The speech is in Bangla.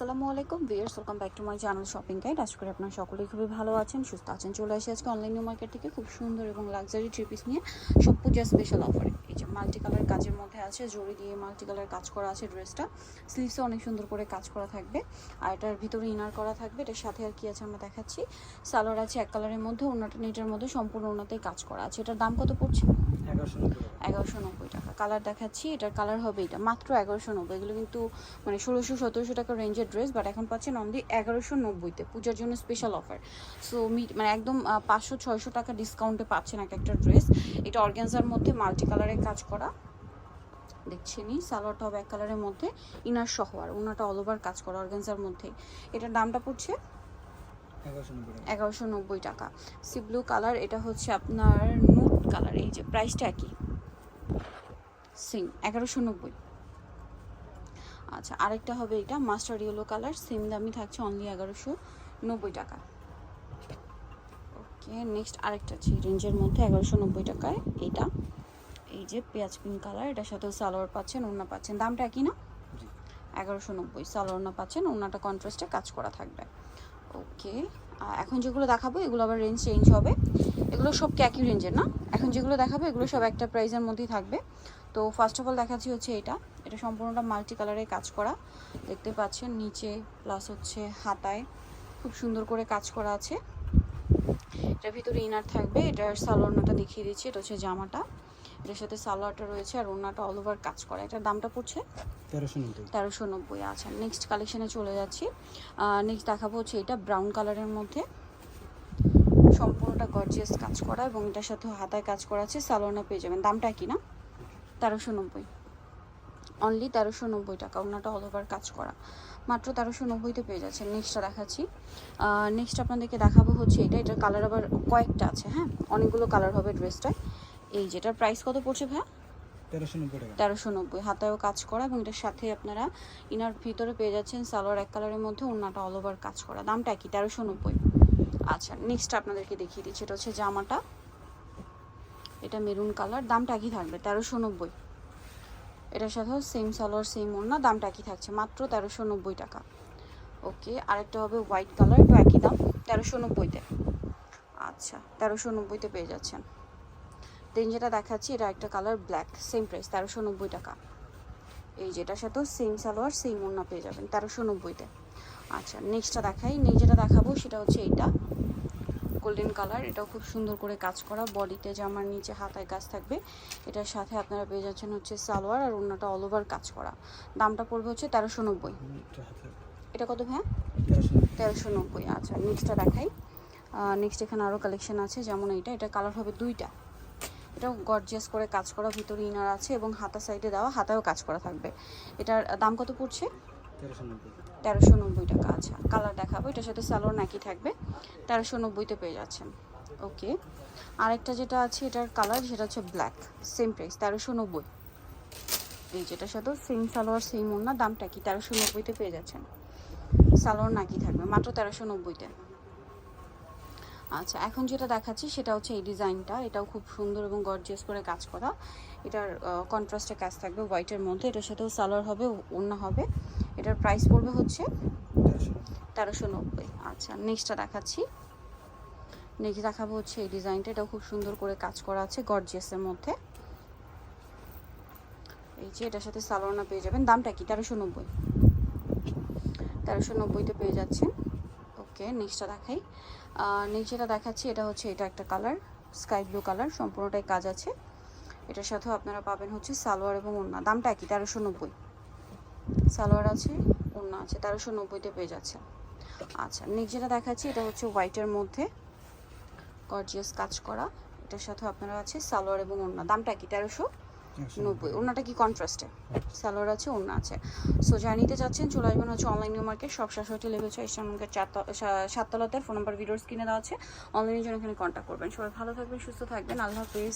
আসসালামু আলাইকুম viewers welcome back to my channel shopping guide আশা করি আপনার সকলেই খুবই ভালো আছেন, সুস্থ আছেন। চলে আসি আজকে অনলাইন মার্কেট থেকে খুব সুন্দর এবং লাক্সারি থ্রি পিস নিয়ে সব পূজা স্পেশাল অফারে এই যে মাল্টি কালার কাজের মধ্যে আছে জড়ি দিয়ে মাল্টি কালার কাজ করা আছে ড্রেসটা। স্লিভসে অনেক সুন্দর করে কাজ করা থাকবে। আর এটার ভিতরে ইনার করা থাকবে, এটার সাথে আর কি আছে আমরা দেখাচ্ছি। সালোয়ার আছে এক কালারের মধ্যে ওনাটা নেটের মধ্যে, সম্পূর্ণ ওনাতেই কাজ করা আছে। এটার দাম কত পড়ছে? এগারোশো নব্বই টাকা। কালার দেখাচ্ছি, এটার কালার হবে এটা। মাত্র এগারোশো নব্বই, এগুলো কিন্তু মানে ষোলোশো, সতেরোশো টাকা রেঞ্জের ড্রেস বাট এখন পাচ্ছেন অনলি এগারোশো নব্বইতে পূজার জন্য স্পেশাল অফার সো মানে একদম পাঁচশো, ছয়শো টাকা ডিসকাউন্টে পাচ্ছেন এক একটা ড্রেস এটা অর্গ্যানজার মধ্যে মাল্টি কালারের কাজ করা। দেখছেনই সালোয়ারটা হবে এক কালারের মধ্যে, ইনার সহ, আর ওনাটা অল ওভার কাজ করা অর্গ্যানজার মধ্যে। এটার দামটা পড়ছে এগারোশো নব্বই টাকা। সি ব্লু কালার এটা হচ্ছে আপনার নুট কালার এই যে প্রাইসটা একই। সেম এগারোশো নব্বই। আচ্ছা আরেকটা হবে এটা মাস্টার ইয়েলো কালার সেম দামই থাকছে অনলি এগারোশো নব্বই টাকা। ওকে নেক্সট আরেকটা আছে রেঞ্জের মধ্যে এগারোশো নব্বই টাকায় এইটা এই যে পেঁয়াজ পিঙ্ক কালার এটার সাথেও সালোয়ার পাচ্ছেন ওড়না পাচ্ছেন। দামটা একই না? এগারোশো নব্বই সালোয়ারনা পাচ্ছেন ওনাটা কন্ট্রাস্টে কাজ করা থাকবে। ওকে এখন যেগুলো দেখাবো, এগুলো আবার রেঞ্জ চেঞ্জ হবে। এগুলো সব একই রেঞ্জের না? এখন যেগুলো দেখাবো, এগুলো সব একটা প্রাইসের মধ্যেই থাকবে। তো ফার্স্ট অফ অল দেখাচ্ছি হচ্ছে এটা। এটা সম্পূর্ণটা মাল্টি কালারে কাজ করা। দেখতে পাচ্ছেন নিচে প্লাস হচ্ছে হাতায়। খুব সুন্দর করে কাজ করা আছে। এটার ভিতরে ইনার থাকবে। এটার সালোয়ারনাটা দেখিয়ে দিচ্ছি। এটা হচ্ছে জামাটা। এটার সাথে সালোয়ারটা রয়েছে আর ওনাটা অল ওভার কাজ করা। এটার দামটা পড়ছে তেরোশো নব্বই। আচ্ছা নেক্সট কালেকশনে চলে যাচ্ছি। নেক্সট দেখাবো হচ্ছে এটা ব্রাউন কালারের মধ্যে। সম্পূর্ণটা গর্জিয়াস কাজ করা এবং এটার সাথে হাতায় কাজ করা আছে সালোনা পেয়ে যাবেন। দামটা কি না? তেরোশো নব্বই। অনলি তেরোশো নব্বই টাকা ওনাটা অল ওভার কাজ করা। মাত্র তেরোশো নব্বইতে পেয়ে যাচ্ছেন। নেক্সটটা দেখাচ্ছি। নেক্সট আপনাদেরকে দেখাবো হচ্ছে এটা। এটার কালার আবার কয়েকটা আছে হ্যাঁ? অনেকগুলো কালার হবে ড্রেসটায় এই যেটার প্রাইস কত পড়ছে ভাইয়া? তেরোশো নব্বই হাতেও কাজ করা এবং এটার সাথে আপনারা ইনার ভিতরে পেয়ে যাচ্ছেন সালোয়ার এক কালারের মধ্যে ওনাটা অল ওভার কাজ করা। দামটা কি? তেরোশো নব্বই। আচ্ছা নেক্সট আপনাদেরকে দেখিয়ে দিচ্ছি। এটা হচ্ছে জামাটা। এটা মেরুন কালার দামটা একই থাকবে তেরোশো নব্বই। এটার সাথেও সেম সালোয়ার সেম ওড়না দামটা একই থাকছে মাত্র তেরোশো নব্বই টাকা। ওকে আরেকটা হবে হোয়াইট কালার একটু একই দাম তেরোশো নব্বইতে। আচ্ছা তেরোশো নব্বইতে পেয়ে যাচ্ছেন। দেন যেটা দেখাচ্ছি, এটা একটা কালার ব্ল্যাক সেম প্রাইস তেরোশো নব্বই টাকা। এই যেটার সাথেও সেম সালোয়ার সেম ওড়না পেয়ে যাবেন, তেরোশো নব্বইতে। আচ্ছা নেক্সটটা দেখাই। নেক্সট যেটা দেখাবো, সেটা হচ্ছে এইটা। গোল্ডেন কালার এটাও খুব সুন্দর করে কাজ করা। বডিতে জামার নিচে, হাতায় কাজ থাকবে। এটার সাথে আপনারা পেয়ে যাচ্ছেন হচ্ছে সালোয়ার আর ওড়নাটা অল ওভার কাজ করা। দামটা পড়বে হচ্ছে তেরোশো নব্বই। এটা কত হ্যাঁ তেরোশো নব্বই আচ্ছা নেক্সটটা দেখাই। নেক্সট এখানে আরও কালেকশন আছে, যেমন এইটা। এটা কালার হবে দুইটা। এটাও গর্জিয়াস করে কাজ করা ভিতরে ইনার আছে এবং হাতা সাইডে দেওয়া হাতায়ও কাজ করা থাকবে। এটার দাম কত পড়ছে? তেরোশো নব্বই। টাকা আচ্ছা। কালার দেখাবো এটার সাথে স্যালোর নাকি থাকবে। তেরোশো নব্বইতে পেয়ে যাচ্ছেন। ওকে আরেকটা যেটা আছে এটার কালার সেটা হচ্ছে ব্ল্যাক সেম প্রাইস তেরোশো নব্বই। এই যেটার সাথে সেম সালোয়ার সেম ওড়না দামটা কি তেরোশো নব্বইতে পেয়ে যাচ্ছেন। সালোয়ার নাকি থাকবে মাত্র তেরোশো নব্বইতে আচ্ছা এখন যেটা দেখাচ্ছি সেটা হচ্ছে এই ডিজাইনটা। এটাও খুব সুন্দর এবং গর্জিয়াস করে কাজ করা। এটার কন্ট্রাস্টে কাজ থাকবে হোয়াইটের মধ্যে। এটার সাথেও সালোয়ার হবে, ওড়না হবে। এটার প্রাইস পড়বে হচ্ছে তেরোশো নব্বই। আচ্ছা নেক্সটটা দেখাচ্ছি। নেক্সট দেখাবো হচ্ছে এই ডিজাইনটা। এটাও খুব সুন্দর করে কাজ করা আছে গর্জিয়াসের মধ্যে। এই যে এটার সাথে সালোয়ারনা পেয়ে যাবেন। দামটা কি? তেরোশো নব্বই। তেরোশো নব্বইতে পেয়ে যাচ্ছেন। ওকে নেক্সটটা দেখাই। নেক্সট যেটা দেখাচ্ছি, এটা হচ্ছে, এটা একটা কালার স্কাই ব্লু কালার সম্পূর্ণটাই কাজ আছে। এটার সাথেও আপনারা পাবেন হচ্ছে সালোয়ার এবং ওড়না। দামটা কি তেরোশো নব্বই। সালোয়ার আছে, ওড়না আছে, তেরোশো নব্বইতে পেয়ে যাচ্ছে আচ্ছা নেক্সট যেটা দেখাচ্ছি, এটা হচ্ছে হোয়াইটের মধ্যে। গর্জিয়াস কাজ করা। এটার সাথে আপনারা আছে সালোয়ার এবং ওড়না। দামটা কি তেরোশো নব্বই। ওড়নাটা কি কন্ট্রাস্টে সালোয়ার আছে, ওড়না আছে। সো যা নিতে চাচ্ছেন, চলে আসবেন হচ্ছে অনলাইন মার্কেট সব শাশুড়ি লেভেল ছয় ইসলামকে সাততলাতে ফোন নাম্বার ভিডিওস কিনে দেওয়া আছে। অনলাইনের জন্য এখানে কন্ট্যাক্ট করবেন। সবাই ভালো থাকবেন, সুস্থ থাকবেন। আল্লাহ হাফিজ।